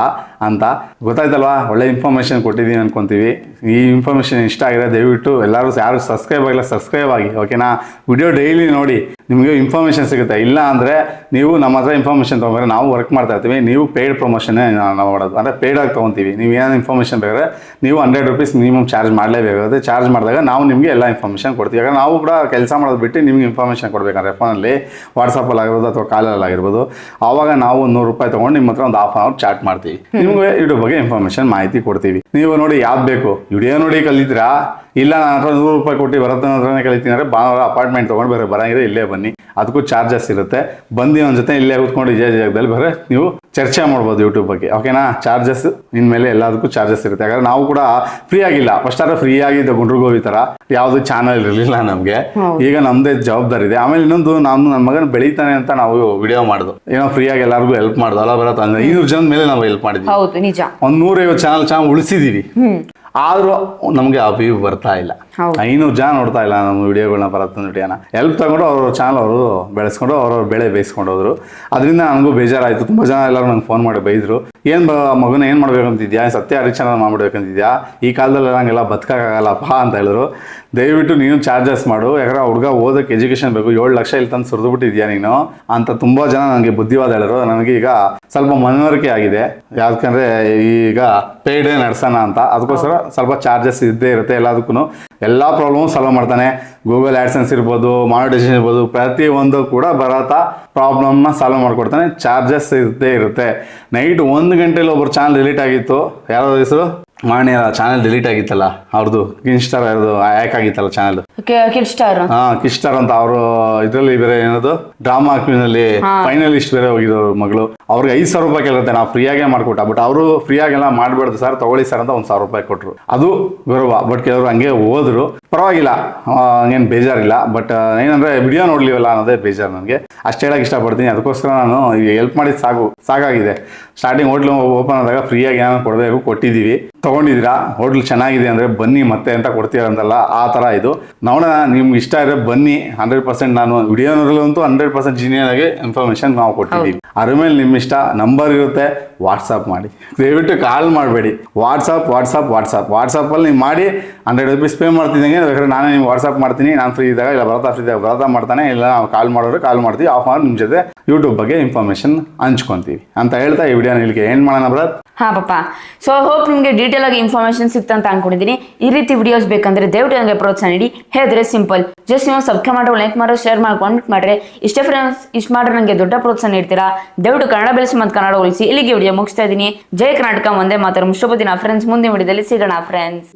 S1: ಅಂತ. ಗೊತ್ತಾಯ್ತಲ್ವಾ? ಒಳ್ಳೆ ಇನ್ಫಾರ್ಮೇಷನ್ ಕೊಟ್ಟಿದ್ದೀನಿ ಅನ್ಕೊಂತೀವಿ. ಈ ಇನ್ಫಾರ್ಮೇಷನ್ ಇಷ್ಟ ಆಗಿದೆ ದಯವಿಟ್ಟು ಎಲ್ಲರೂ ಯಾರು ಸಬ್ಸ್ಕ್ರೈಬ್ ಆಗಿಲ್ಲ ಸಬ್ಸ್ಕ್ರೈಬ್ ಆಗಿ ಓಕೆನಾ ವಿಡಿಯೋ ಡೈಲಿ ನೋಡಿ. ನಿಮಗೆ ಇನ್ಫಾರ್ಮೇಷನ್ ಸಿಗುತ್ತೆ. ಇಲ್ಲ ಅಂದರೆ ನೀವು ನಮ್ಮ ಹತ್ರ ಇನ್ಫಾರ್ಮೇಷನ್ ತೊಗೊಂಡ್ರೆ ನಾವು ವರ್ಕ್ ಮಾಡ್ತಾ ಇರ್ತೀವಿ. ನೀವು ಪೇಯ್ಡ್ ಪ್ರಮೋಷನ್ನೇ ನಾವು ಮಾಡೋದು. ಅಂದರೆ ಪೇಯ್ಡ್ ಆಗಿ ತೊಗೊತೀವಿ. ನೀವು ಏನಾದ್ರು ಇನ್ಫಾರ್ಮೇಷನ್ ಬೇಕಾದ್ರೆ ನೀವು ಹಂಡ್ರೆಡ್ ರುಪೀಸ್ ಮಿನಿಮಮ್ ಚಾರ್ಜ್ ಮಾಡಲೇಬೇಕಾಗುತ್ತೆ. ಚಾರ್ಜ್ ಮಾಡಿದಾಗ ನಾವು ನಿಮಗೆ ಎಲ್ಲ ಇನ್ಫಾರ್ಮೇಷನ್ ಕೊಡ್ತೀವಿ. ಯಾಕಂದ್ರೆ ನಾವು ಕೂಡ ಕೆಲಸ ಮಾಡೋದು ಬಿಟ್ಟು ನಿಮ್ಗೆ ಇನ್ಫಾರ್ಮೇಷನ್ ಕೊಡಬೇಕಂದ್ರೆ ಫೋನಲ್ಲಿ ವಾಟ್ಸಪ್ಪಲ್ಲಿ ಆಗಿರ್ಬೋದು ಅಥವಾ ಕಾಲಲ್ಲಿ ಆಗಿರ್ಬೋದು. ಆವಾಗ ನಾವು ಒಂದು ನೂರು ರೂಪಾಯಿ ತೊಗೊಂಡು ನಿಮ್ಮ ಹತ್ರ ಒಂದು ಹಾಫ್ ಅವರ್ ಚಾಟ್ ಮಾಡ್ತೀವಿ. ನಿಮಗೆ ಇದ್ರ ಬಗ್ಗೆ ಇನ್ಫಾರ್ಮೇಷನ್ ಮಾಹಿತಿ ಕೊಡ್ತೀವಿ. ನೀವು ನೋಡಿ ಯಾವ್ದು ಬೇಕು? ವಿಡಿಯೋ ನೋಡಿ ಕಲಿತೀರಾ? ಇಲ್ಲ ನನ್ನ ಹತ್ರ ನೂರು ರೂಪಾಯಿ ಕೊಟ್ಟು ಬರೋದನ್ನ ಹತ್ರನೇ ಕಲಿತೀನಿ ಅಂದರೆ ಭಾನುವಾರ ಅಪಾರ್ಟ್ಮೆಂಟ್ ತೊಗೊಂಡು ಬೇರೆ ಬರೋಂಗಿದ್ರೆ ಇಲ್ಲೇ ಬನ್ನಿ. ಅದಕ್ಕೂ ಚಾರ್ಜಸ್ ಇರುತ್ತೆ. ಬಂದು ಒಂದು ಜೊತೆ ಇಲ್ಲೇ ಕೂತ್ಕೊಂಡು ಇದೇ ಜಾಗದಲ್ಲಿ ಬರ ನೀವು ಚರ್ಚೆ ಮಾಡ್ಬೋದು ಯೂಟ್ಯೂಬ್ ಬಗ್ಗೆ. ಓಕೆನಾ ಚಾರ್ಜಸ್ ಇನ್ಮೇಲೆ ಎಲ್ಲದಕ್ಕೂ ಚಾರ್ಜಸ್ ಇರುತ್ತೆ. ಯಾಕಂದ್ರೆ ನಾವು ಕೂಡ ಫ್ರೀ ಆಗಿಲ್ಲ. ಫಸ್ಟ್ ಆದ್ರೆ ಫ್ರೀ ಆಗಿದ್ದ ಗುಂಡ್ರಗೋವಿ ತರ ಯಾವುದು ಚಾನಲ್ ಇರಲಿಲ್ಲ ನಮಗೆ. ಈಗ ನಮ್ದೇ ಜವಾಬ್ದಾರಿ ಇದೆ. ಆಮೇಲೆ ಇನ್ನೊಂದು ನಾನು ನನ್ನ ಮಗನ ಬೆಳೀತಾನೆ ಅಂತ ನಾವು ವಿಡಿಯೋ ಮಾಡುದು. ಏನೋ ಫ್ರೀ ಆಗಿ ಎಲ್ಲರಿಗೂ ಹೆಲ್ಪ್ ಮಾಡುದು. ಅಲ್ಲ ಬರತ್ತೆ ಅಂದ್ರೆ ಐನೂರು ಜನ ಮೇಲೆ ನಾವು ಹೆಲ್ಪ್ ಮಾಡಿದ್ವಿ. ಒಂದು ನೂರೈವತ್ತು ಚಾನಲ್ ಚಾನಲ್ ಉಳಿಸಿದೀವಿ. ಆದ್ರೂ ನಮಗೆ ಆ ವ್ಯೂ ಬರ್ತಾ ಇಲ್ಲ. ಐನೂರು ಜನ ನೋಡ್ತಾ ಇಲ್ಲ ನಮ್ಮ ವಿಡಿಯೋಗಳನ್ನ ಬರತ್ತ ವಿಡಿಯೋನ ಎಲ್ಪ್ ತಗೊಂಡು ಅವ್ರ ಚಾನಲ್ ಅವರು ಬೆಳೆಸ್ಕೊಂಡು ಅವ್ರವ್ರ ಬೆಳೆ ಬೇಯಿಸ್ಕೊಂಡು ಹೋದ್ರು. ಅದರಿಂದ ನನಗೂ ಬೇಜಾರಾಯಿತು. ತುಂಬ ಜನ ಎಲ್ಲರೂ ನಂಗೆ ಫೋನ್ ಮಾಡಿ ಬೈದರು. ಏನು ಬ, ಮಗನ ಏನು ಮಾಡ್ಬೇಕಂತಿದ್ಯಾ? ಸತ್ಯ ಹರಿಚಂದ್ರ ಮಾಡ್ಬೇಕಂತಿದ್ಯಾ? ಈ ಕಾಲದಲ್ಲಿ ನಂಗೆಲ್ಲ ಬದುಕಾಗಲ್ಲಪ್ಪ ಅಂತ ಹೇಳಿದ್ರು. ದಯವಿಟ್ಟು ನೀನು ಚಾರ್ಜಸ್ ಮಾಡು. ಯಾಕಂದ್ರೆ ಹುಡುಗ ಓದಕ್ಕೆ ಎಜುಕೇಷನ್ ಬೇಕು. ಏಳು ಲಕ್ಷ ಇಲ್ಲಿ ತಂದು ಸುರಿದ್ಬಿಟ್ಟಿದ್ಯಾ ನೀನು? ಅಂತ ತುಂಬ ಜನ ನನಗೆ ಬುದ್ಧಿವಾದ ಹೇಳಿದ್ರು. ನನಗೆ ಈಗ ಸ್ವಲ್ಪ ಮನವರಿಕೆ ಆಗಿದೆ. ಯಾಕಂದರೆ ಈಗ ಪೇಯ್ಡೇ ನಡೆಸೋಣ ಅಂತ. ಅದಕ್ಕೋಸ್ಕರ ಸ್ವಲ್ಪ ಚಾರ್ಜಸ್ ಇದ್ದೇ ಇರುತ್ತೆ ಎಲ್ಲದಕ್ಕೂ ಎಲ್ಲ ಪ್ರಾಬ್ಲಮ್ ಸಾಲ್ವ್ ಮಾಡ್ತಾನೆ. ಗೂಗಲ್ ಆ್ಯಡ್ಸೆನ್ಸ್ ಇರ್ಬೋದು ಮಾನಿಟೈಸೇಷನ್ ಇರ್ಬೋದು ಪ್ರತಿ ಒಂದು ಕೂಡ ಬರತ್ತ ಪ್ರಾಬ್ಲಮ್ನ ಸಾಲ್ವ್ ಮಾಡ್ಕೊಡ್ತಾನೆ. ಚಾರ್ಜಸ್ ಇದ್ದೇ ಇರುತ್ತೆ. ನೈಟ್ ಒಂದು ಗಂಟೆಲಿ ಒಬ್ಬರು ಚಾನಲ್ ಡಿಲೀಟ್ ಆಗಿತ್ತು. ಯಾರೋ ಹೆಸರು? ಮಾಣಿ ಚಾನೆಲ್ ಡಿಲೀಟ್ ಆಗಿತ್ತಲ್ಲ ಅವ್ರದ್ದು ಕಿನ್ಸ್ಟಾರ್ ಅವ್ರದ್ದು ಹ್ಯಾಕ್ ಆಗಿತ್ತಲ್ಲ ಚಾನೆಲ್
S2: ಕಿಡ್ ಸ್ಟಾರ್
S1: ಹಾ ಕಿಸ್ಟಾರ್ ಅಂತ ಅವರು ಇದರಲ್ಲಿ ಬೇರೆ ಏನದು ಡ್ರಾಮಾ ಕ್ವೀನಲ್ಲಿ ಫೈನಲಿಸ್ಟ್ ಬೇರೆ ಹೋಗಿದ್ರು ಮಗಳು. ಅವ್ರಿಗೆ ಐದು ಸಾವಿರ ರೂಪಾಯಿ ಕೇಳುತ್ತೆ ನಾವು ಫ್ರೀಯಾಗೆ ಮಾಡ್ಕೊಟ್ಟ ಬಟ್ ಅವರು ಫ್ರೀಯಾಗೆಲ್ಲ ಮಾಡ್ಬಾರ್ದು ಸರ್ ತಗೊಳ್ಳಿ ಸರ್ ಅಂತ ಒಂದು ಸಾವಿರ ರೂಪಾಯಿ ಕೊಟ್ಟರು ಅದು ಗೌರವ ಬಟ್ ಕೆಲವರು ಹಂಗೆ ಹೋದ್ರು. ಪರವಾಗಿಲ್ಲ ಹಂಗೇನು ಬೇಜಾರಿಲ್ಲ ಬಟ್ ಏನಂದ್ರೆ ವಿಡಿಯೋ ನೋಡ್ಲಿವಲ್ಲ ಅನ್ನೋದೇ ಬೇಜಾರು ನನಗೆ. ಅಷ್ಟು ಹೇಳಕ್ಕೆ ಇಷ್ಟಪಡ್ತೀನಿ ಅದಕ್ಕೋಸ್ಕರ ನಾನು ಈಗ ಹೆಲ್ಪ್ ಮಾಡಿದ್ ಸಾಕು ಸಾಕಾಗಿದೆ ಸ್ಟಾರ್ಟಿಂಗ್ ಹೋಟ್ಲು ಓಪನ್ ಆದಾಗ ಫ್ರೀಯಾಗಿ ಏನೋ ಕೊಡಬೇಕು ಕೊಟ್ಟಿದ್ದೀವಿ. ತಗೊಂಡಿದ್ದೀರಾ? ಹೋಟ್ಲ್ ಚೆನ್ನಾಗಿದೆ ಅಂದರೆ ಬನ್ನಿ ಮತ್ತೆ ಅಂತ ಕೊಡ್ತೀರಂತಲ್ಲ ಆ ಥರ ಇದು. ನೋಡೋಣ ನಿಮ್ಗೆ ಇಷ್ಟ ಇದ್ರೆ ಬನ್ನಿ. ಹಂಡ್ರೆಡ್ ಪರ್ಸೆಂಟ್ ನಾನು ವಿಡಿಯೋನಲ್ಲಂತೂ ಹಂಡ್ರೆಡ್ ಪರ್ಸೆಂಟ್ ಜೀನಿಯರ್ ಆಗಿ ಇನ್ಫಾರ್ಮೇಷನ್ ನಾವು ಕೊಟ್ಟಿದ್ದೀವಿ. ಅದ್ರ ಮೇಲೆ ನಿಮ್ಮ ಇಷ್ಟ ನಂಬರ್ ಇರುತ್ತೆ ವಾಟ್ಸಪ್ ಮಾಡಿ. ದಯವಿಟ್ಟು ಕಾಲ್ ಮಾಡಬೇಡಿ. ವಾಟ್ಸಪ್ ವಾಟ್ಸಪ್ ವಾಟ್ಸಪ್ ವಾಟ್ಸಪ್ಪಲ್ಲಿ ನೀವು ಮಾಡಿ ಹಂಡ್ರೆಡ್ ರುಪೀಸ್ ಪೇ ಮಾಡ್ತಿದ್ದಂಗೆ ಬೇಕಾದ್ರೆ ನಾನೇ ನಿಮ್ಗೆ ವಾಟ್ಸಪ್ ಮಾಡ್ತೀನಿ. ನಾನು ಫ್ರೀ ಇದ್ದಾಗ ಇಲ್ಲ ಬರತಾ ಫ್ರೀ ಇದ್ದಾಗ ಬರತಾ ಮಾಡ್ತಾನೆ ಇಲ್ಲ ನಾವು ಕಾಲ್ ಮಾಡೋರು ಕಾಲ್ ಮಾಡ್ತೀವಿ. ಆಫ್ ಮಾಡಿ ನಿಮ್ಮ ಜೊತೆ ಯೂಟ್ಯೂಬ್ ಬಗ್ಗೆ ಇನ್ಫಾರ್ಮೇಷನ್ ಹಂಚ್ಕೊತೀವಿ. ಅಂತ ಹೇಳ್ತಾ ಈ ವಿಡಿಯೋನ ಇಲ್ಲಿಗೆ ಏನು ಮಾಡೋಣ ಬ್ರತ್
S2: ಹಾಂ ಪಾಪ. ಸೊ ಹೋಪ್ ನಿಮಗೆ ಡೀಟೇಲ್ ಆಗಿ ಇನ್ಫಾರ್ಮೇಶನ್ ಸಿಕ್ತಂತ ಅನ್ಕೊಂಡಿದ್ದೀನಿ ಈ ರೀತಿ ವಿಡಿಯೋಸ್ ಬೇಕಂದ್ರೆ ದಯವಿಟ್ಟು ನನಗೆ ಪ್ರೋತ್ಸಾಹ ನೀಡಿ. ಹೇಳಿದ್ರೆ ಸಿಂಪಲ್ ಜಸ್ಟ್ ನೀವು ಸಬ್ಸ್ಕ್ರೈಬ್ ಮಾಡೋ ಲೈಕ್ ಮಾಡೋ ಶೇರ್ ಮಾಡಿ ಕಾಮೆಂಟ್ ಮಾಡ್ರೆ. ಇಷ್ಟೇ ಫ್ರೆಂಡ್ಸ್ ಇಷ್ಟು ಮಾಡ್ರೆ ನನಗೆ ದೊಡ್ಡ ಪ್ರೋತ್ಸಾಹ ನೀಡ್ತೀರಾ? ದಯವಿಟ್ಟು ಕನ್ನಡ ಬೆಳೆಸಿ ಮತ್ತು ಕನ್ನಡ ಉಳಿಸಿ. ಇಲ್ಲಿಗೆ ವಿಡಿಯೋ ಮುಗಿಸ್ತಾ ಇದ್ದೀನಿ. ಜೈ ಕರ್ನಾಟಕ ಒಂದೇ ಮಾತ್ರ. ಮುಷ್ಟಪತಿ ನಾ ಫ್ರೆಂಡ್ಸ್ ಮುಂದೆ ವಿಡಿಯೋದಲ್ಲಿ ಸಿಗೋಣ ಫ್ರೆಂಡ್ಸ್